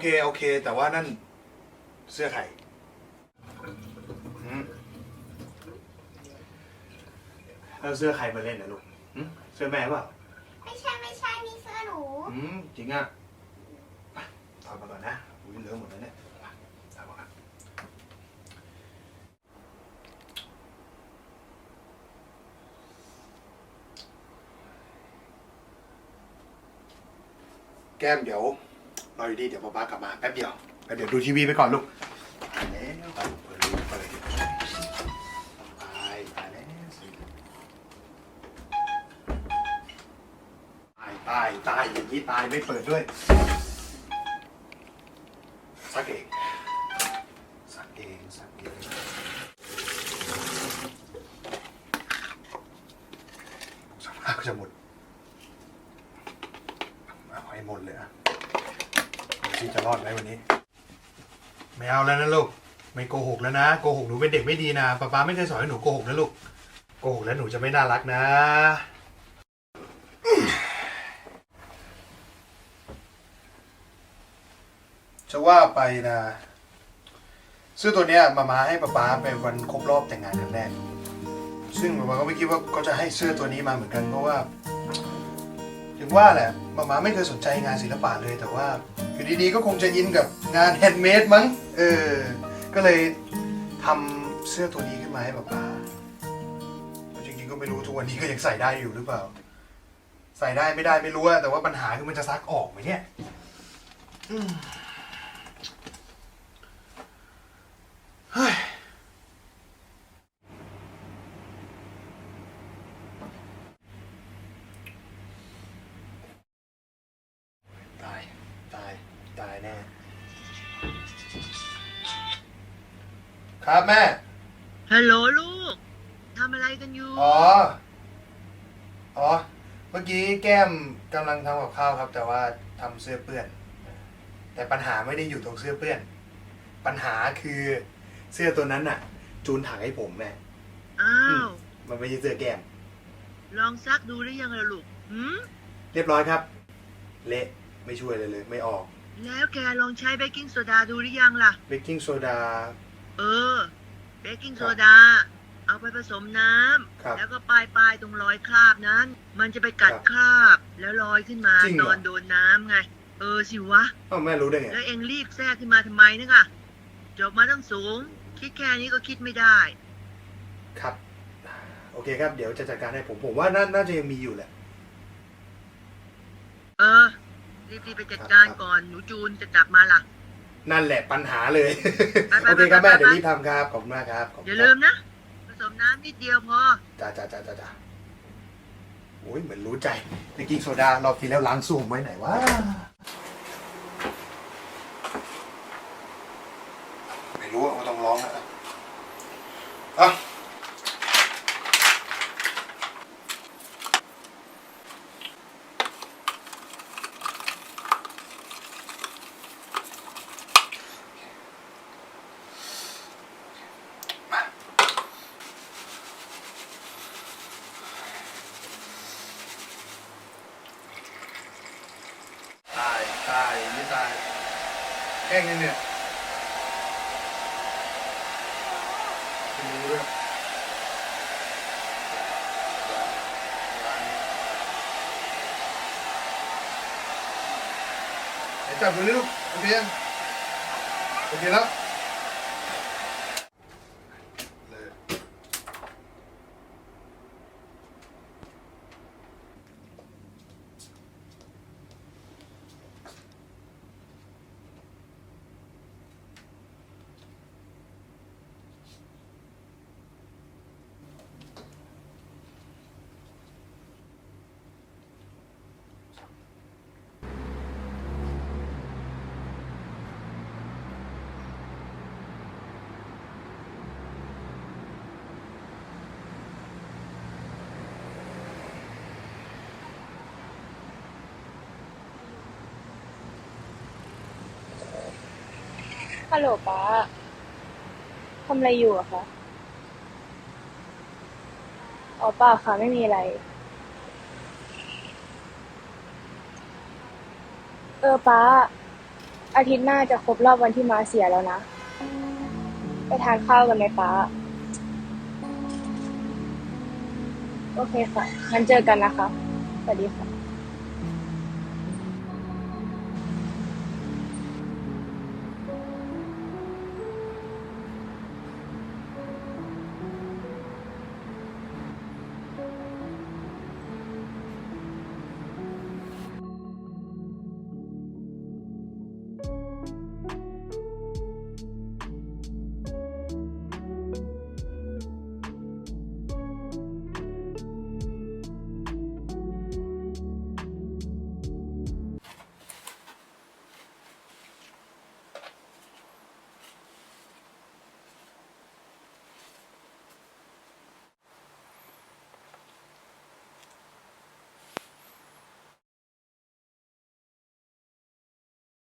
เคโอเค แต่ว่านั่นเสื้อใครอืมแล้วเสื้อใครมาเล่นนะลูกอืมเสื้อแม่เปล่าไม่ใช่ไม่ใช่นี่เสื้อหนู อืมจริงอะไปถอดมาก่อนนะอุ้ยเหลือะหมดแล้วเนี่ยไปถอดมาก่อนแก้มเดี๋ยว รออยู่ดีเดี๋ยวป๊าป๊ากลับมาแป๊บเดียวแล้วเดี๋ยวดูทีวีไปก่อนลูกตายแล้วไปเปิดดูเปิดตายตายแล้วตายตายตายอย่างนี้ตายไม่เปิดด้วยซักเองซักเองซักเองสักพักก็จะหมดเอาให้หมดเลยอะ ดูที่จะรอดไหมวันนี้ ไม่เอาแล้วนะลูก ไม่โกหกแล้วนะ โกหกหนูเป็นเด็กไม่ดีนะป๊าป๊าไม่เคยสอนให้หนูโกหกนะลูก โกหกแล้วหนูจะไม่น่ารักนะ จะว่าไปนะเสื้อตัวเนี้ยมามาให้ป๊าป๊าเป็นวันครบรอบแต่งงานครั้งแรก ซึ่งป๊าป๊าก็ไม่คิดว่าเขาจะให้เสื้อตัวนี้มาเหมือนกันเพราะว่าถึงว่าแหละมามาไม่เคยสนใจงานศิลปะเลยแต่ว่า อยู่ดีๆก็คงจะอินกับงานแฮนด์เมดมั้ง เออ ก็เลยทำเสื้อตัวนี้ขึ้นมาให้ป๊าป๊าจริงๆก็ไม่รู้ทุกวันนี้ก็ยังใส่ได้อยู่หรือเปล่า ใส่ได้ไม่ได้ไม่รู้อะแต่ว่าปัญหาคือมันจะซักออกไหมเนี่ยเครับแม่ ฮัลโหลลูกทำอะไรกันอยู่ อ๋อ อ๋อ เมื่อกี้แก้มกำลังทำกับข้าวครับ แต่ว่าทำเสื้อเปื้อน แต่ปัญหาไม่ได้อยู่ตรงเสื้อเปื้อน ปัญหาคือเสื้อตัวนั้นน่ะ จูนถังให้ผมแม่ อ้าว มันไม่ใช่เสื้อแก้ม ลองซักดูได้ยังล่ะลูกหืมเรียบร้อยครับ เละไม่ช่วยเลยเลย ไม่ออก แล้วแกลองใช้เบกกิ้งโซดาดูหรือยังล่ะ เบกกิ้งโซดา เออเบกกิ้งคโซรับดาเอาไปผสมน้ครับำแล้วก็ป้ายป้ายๆตรงรอยคราบนั้น มันจะไปกัดครับคราบแล้วลอยขึ้นมาจริงเหรตออนโดนน้ำไง เออสิวะเอ้าแม่รู้ได้ไงแล้วเองรีบแทรกขึ้นมาทำไมนึกอะจบมาตั้งสูง คิดแค่นี้ก็คิดไม่ได้ ครับ โอเคครับ เดี๋ยวจะจัดการให้ผมผมว่าน่าน่าจะยังมีอยู่แหละ เออรีบๆไปจัดการครับก่อนหนูจูนจะกลับมาล่ะ นั่นแหละปัญหาเลยไปไปโอเคครับไปไปแม่เดี๋ยวไปรีบทำครับ ขอบคุณมากครับขอบอคุย่าณคลืรับมนะ ผสมน้ำนิดเดียวพอ จ้าจ้าจ้าจ้าจ้าโอ้ยเหมือนรู้ใจเบกกิ้งโซดารอบที่แล้วล้างสุ่มไว้ไหนวะไม่รู้ว่าต้องร้องนะอะตาย ตายไม่ตาย แห้งยังเนี่ยไม่รู้เรื่องไหนจับดูนี่ลูกโอเคยังโอเคแล้ว ฮัลโหลป้าทำอะไรอยู่อะคะอ๋อเปล่าค่ะ ไม่มีอะไร เออป้าออาทิตย์หน้าจะครบรอบวันที่มาเสียแล้วนะ ไปทานข้าวกันไหมป้า โอเคค่ะ งั้นเจอกันนะคะ สวัสดีค่ะ